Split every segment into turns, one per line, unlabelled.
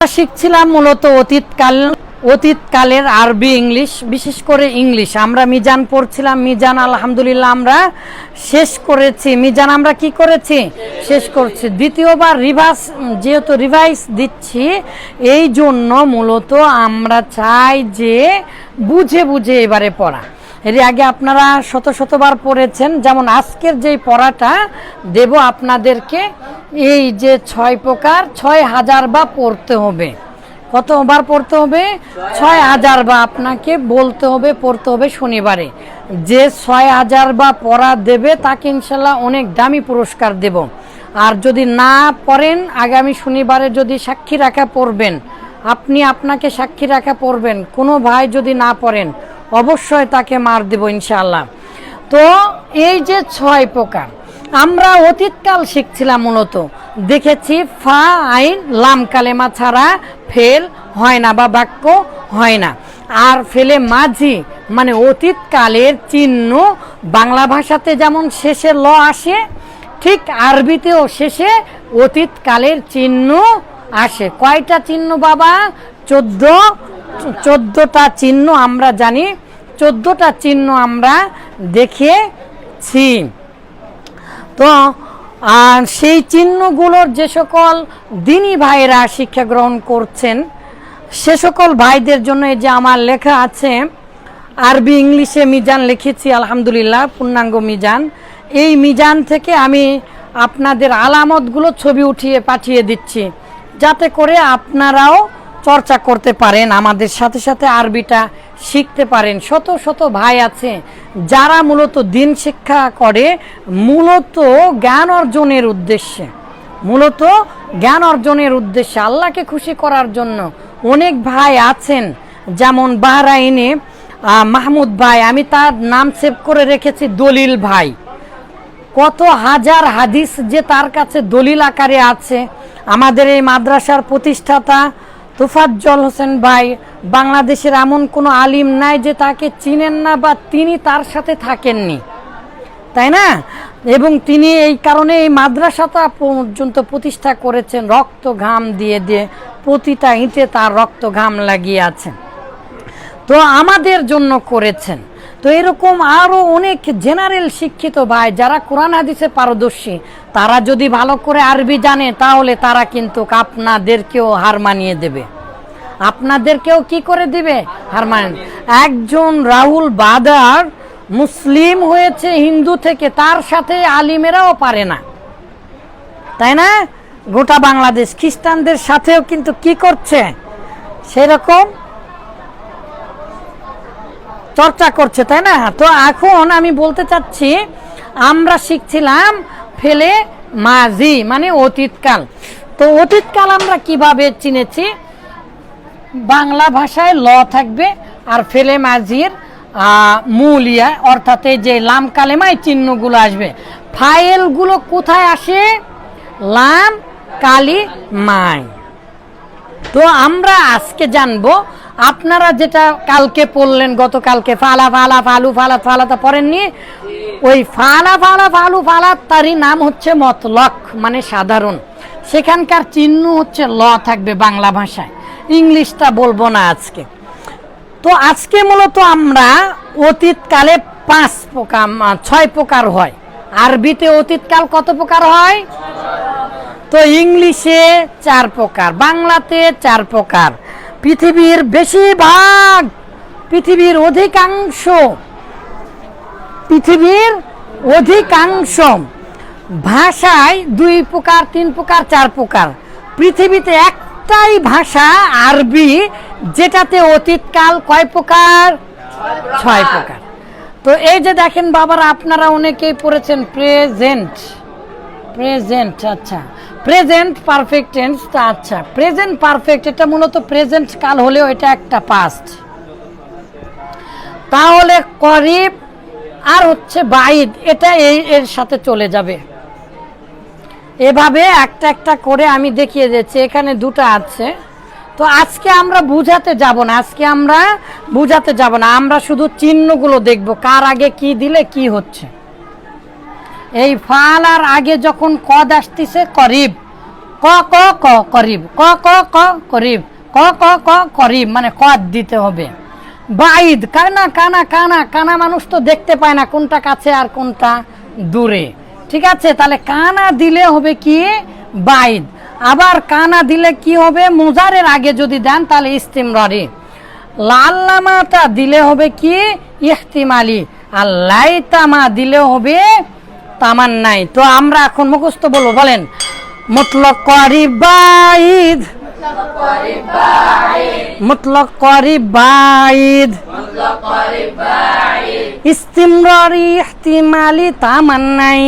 শিখছিলাম মূলত অতীতকাল, অতীতকালের আরবি, ইংলিশ, বিশেষ করে ইংলিশ। আমরা মিজান পড়ছিলাম, মিজান আলহামদুলিল্লাহ আমরা শেষ করেছি। মিজান আমরা কি করেছি? শেষ করছি। দ্বিতীয়বার রিভার্স যেহেতু রিভাইস দিচ্ছি, এই জন্য মূলত আমরা চাই যে বুঝে বুঝে এবারে পড়া। এর আগে আপনারা শত শতবার পড়েছেন, যেমন আজকের যেই পড়াটা দেব আপনাদেরকে, এই যে ছয় প্রকার, ছয় হাজার বা পড়তে হবে। কতবার পড়তে হবে? ছয় হাজার বা আপনাকে বলতে হবে, পড়তে হবে শনিবারে। যে ছয় হাজার বা পড়া দেবে, তাকে ইনশাল্লাহ অনেক দামি পুরস্কার দেব। আর যদি না পড়েন, আগামী শনিবারে যদি সাক্ষী রাখা পড়বেন, আপনি আপনাকে সাক্ষী রাখা পড়বেন। কোনো ভাই যদি না পড়েন অবশ্যই তাকে মার দেব ইনশাল্লাহ তো এই যে ছয় প্রকার আমরা অতীতকাল শিখছিলাম মূলত, দেখেছি ফা, আইন, লাম কালেমা ছাড়া ফেল হয় না বা বাক্য হয় না। আর ফেলে মাঝি মানে অতীতকালের চিহ্ন বাংলা ভাষাতে যেমন শেষে ল আসে, ঠিক আরবিতেও শেষে অতীতকালের চিহ্ন আসে। কয়টা চিহ্ন বাবা? চোদ্দ, চোদ্দটা চিহ্ন আমরা জানি। চোদ্দটা চিহ্ন আমরা দেখেছি। তো আর সেই চিহ্নগুলোর যে সকল দিনী ভাইয়েরা শিক্ষা গ্রহণ করছেন, সে সকল ভাইদের জন্য যে আমার লেখা আছে, আরবি, ইংলিশে মিজান লিখেছি, আলহামদুলিল্লাহ, পূর্ণাঙ্গ মিজান। এই মিজান থেকে আমি আপনাদের আলামতগুলো ছবি উঠিয়ে পাঠিয়ে দিচ্ছি, যাতে করে আপনারাও চর্চা করতে পারেন আমাদের সাথে সাথে আরবিটা শিখতে পারেন। শত শত ভাই আছে যারা মূলত দিন শিক্ষা করে, মূলত জ্ঞান অর্জনের উদ্দেশ্যে। মূলত জ্ঞান অর্জনের উদ্দেশ্যে, আল্লাহকে খুশি করার জন্য অনেক ভাই আছেন। যেমন বাহরাইনে মাহমুদ ভাই, আমি তার নাম সেভ করে রেখেছি, দলিল ভাই। কত হাজার হাদিস যে তার কাছে দলিল আকারে আছে। আমাদের এই মাদ্রাসার প্রতিষ্ঠাতা তুফাজ্জল হোসেন ভাই, বাংলাদেশের এমন কোনো আলিম নাই যে তাকে চিনেন না বা তিনি তার সাথে থাকেননি। তাই না? এবং তিনি এই কারণে এই মাদ্রাসাটা পর্যন্ত প্রতিষ্ঠা করেছেন, রক্ত ঘাম দিয়ে দিয়ে প্রতিটা ইঁটে তার রক্ত ঘাম লাগিয়ে আছেন। তো আমাদের জন্য করেছেন। তো এরকম আরও অনেক জেনারেল শিক্ষিত ভাই যারা কোরআন হাদিসে পারদর্শী, তারা যদি ভালো করে আরবি জানে, তাহলে তারা কিন্তু আপনাদেরকেও হার মানিয়ে দেবে। আপনাদেরকেও কি করে দিবে? হার মান একজন রাহুল বাদার মুসলিম হয়েছে হিন্দু থেকে, তার সাথে আলিমেরাও পারে না। তাই না? গোটা বাংলাদেশ খ্রিস্টানদের সাথেও কিন্তু কি করছে? সেরকম চর্চা করছে তাই না? তো এখন আমি বলতে চাচ্ছি আমরা শিখছিলাম ফেলে মাঝি মানে অতীতকাল। তো অতীতকাল আমরা কীভাবে চিনেছি? বাংলা ভাষায় ল থাকবে আর ফেলে মাঝির আহ, মূল ইয়া অর্থাৎ এই যে লাম কালেমায় চিহ্নগুলো আসবে। ফাইলগুলো কোথায় আসে? লাম কালি মাই তো আমরা আজকে জানব আপনারা যেটা কালকে পড়লেন, গতকালকে, ফালা ফালা, ফালু, ফালা ফালাতা পড়েননি, ওই ফালা ফালা, ফালু, ফালা তারই নাম হচ্ছে মতলক মানে সাধারণ। সেখানকার চিহ্ন হচ্ছে ল থাকবে বাংলা ভাষায়। ইংলিশটা বলব না আজকে। তো আজকে মূলত আমরা অতীতকালে পাঁচ প্রকার ছয় প্রকার হয়। আরবিতে অতীতকাল কত প্রকার হয়? তো ইংলিশে চার প্রকার, বাংলাতে চার প্রকার। পৃথিবীর বেশিরভাগ, পৃথিবীর অধিকাংশ পৃথিবীর অধিকাংশ ভাষায় দুই প্রকার, তিন প্রকার, চার প্রকার। পৃথিবীতে একটাই ভাষা আরবি, যেটাতে অতীতকাল কয় প্রকার? ছয় প্রকার। তো এই যে দেখেন বাবারা, আপনারা অনেকেই পড়েছেন প্রেজেন্ট প্রেজেন্ট আচ্ছা। প্রেজেন্ট পারফেক্ট টেন্সটা আচ্ছা। প্রেজেন্ট পারফেক্ট এটা মূলত প্রেজেন্ট কাল হলেও এটা একটা পাস্ট তাহলে করিব আর হচ্ছে বাইদ এটা এই এর সাথে চলে যাবে। এভাবে একটা একটা করে আমি দেখিয়ে দিচ্ছি, এখানে দুটো আছে। তো আজকে আমরা বুঝাতে যাব না, আজকে আমরা বুঝাতে যাব না, আমরা শুধু চিহ্নগুলো দেখব, কার আগে কি দিলে কি হচ্ছে। এই ফাল আর আগে যখন কদ আসতেছে, করিব। ক ক ক, করিব। ক ক ক, করিব। ক ক ক, করিব। মানে কদ দিতে হবে। বাইদ কানা কানা কানা কানা মানুষ তো দেখতে পায় না কোনটা কাছে আর কোনটা দূরে। ঠিক আছে, তাহলে কানা দিলে হবে কি? বাইদ আবার কানা দিলে কি হবে? মোজারের আগে যদি দেন, তাহলে ইস্তিমরারি। লাল্লামাটা দিলে হবে কি? ইহতিমালি। আর লাইতামা দিলে হবে তামান্নাই তো আমরা এখন মুখস্থ বলব, বলেন, মতলক করি বাইদ। মতলক করি বাইদ। ইস্তিমরারি ইহতিমালি তামান্নাই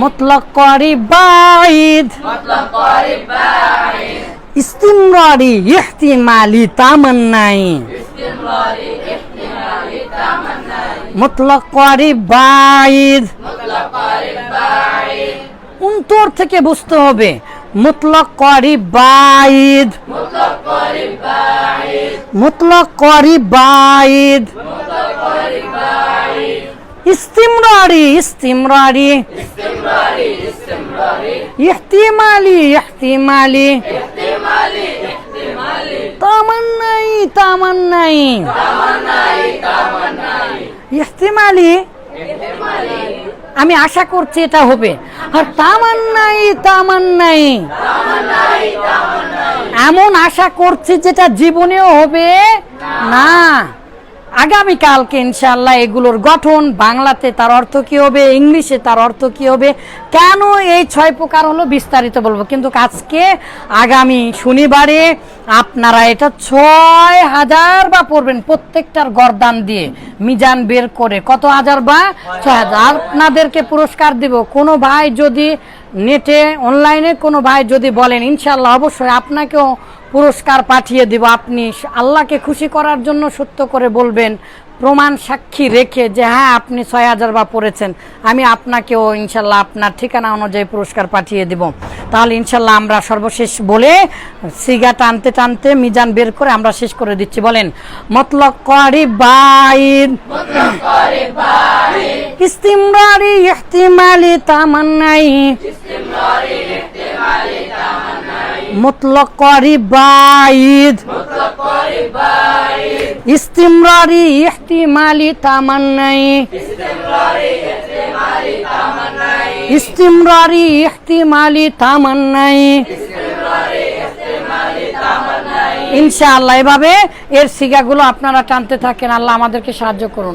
মতলক করি বাইদ। ইস্তিমরারি ইহতিমালি তামান্নাই মতলক করি বাইদ উন্তর থেকে বুঝতে হবে, মুতলক করি বাইদ মুতলক করি বাইদ ইস্তিমরারি ইস্তিমরারি। ইহতিমালি ইহতিমালি। তামান্নাই তামান্নাই। ইহতিমালি আমি আশা করছি এটা হবে। আর তামান নাই তামান নাই এমন আশা করছি যেটা জীবনেও হবে না। আগামীকালকে ইনশাল্লাহ এগুলোর গঠন, বাংলাতে তার অর্থ কি হবে, ইংলিশে তার অর্থ কি হবে, কেন এই ছয় প্রকার হলো বিস্তারিত বলব। কিন্তু আজকে, আগামী শনিবারে আপনারা এটা ছয় হাজার বা পড়বেন প্রত্যেকটার গরদান দিয়ে। মিজান বের করে কত হাজার বা? ছয় হাজার। আপনাদেরকে পুরস্কার দিব। কোনো ভাই যদি নেটে অনলাইনে কোনো ভাই যদি বলেন ইনশাল্লাহ অবশ্যই আপনাকেও পুরস্কার পাঠিয়ে দিব। আপনি আল্লাহকে খুশি করার জন্য সত্য করে বলবেন, প্রমাণ সাক্ষী রেখে যে হ্যাঁ আপনি ছয় হাজার বা পড়েছেন, আমি আপনাকেও ইনশাল্লাহ আপনার ঠিকানা অনুযায়ী পুরস্কার পাঠিয়ে দিব। তাহলে ইনশাল্লাহ আমরা সর্বশেষ বলে সিগা টানতে টানতে মিজান বের করে আমরা শেষ করে দিচ্ছি। বলেন, মতলব করি বাইন ইস্তিমরারি ইহতিমালি তামান্নাই। মুতলক করি বাইদ। ইস্তিমরারি ইহতিমালি তামান্নাই। ইস্তিমরারি ইহতিমালি তামান্নাই। ইনশাআল্লাহ, এভাবে এর সিগাগুলো আপনারা টানতে থাকেন। আল্লাহ আমাদেরকে সাহায্য করুন।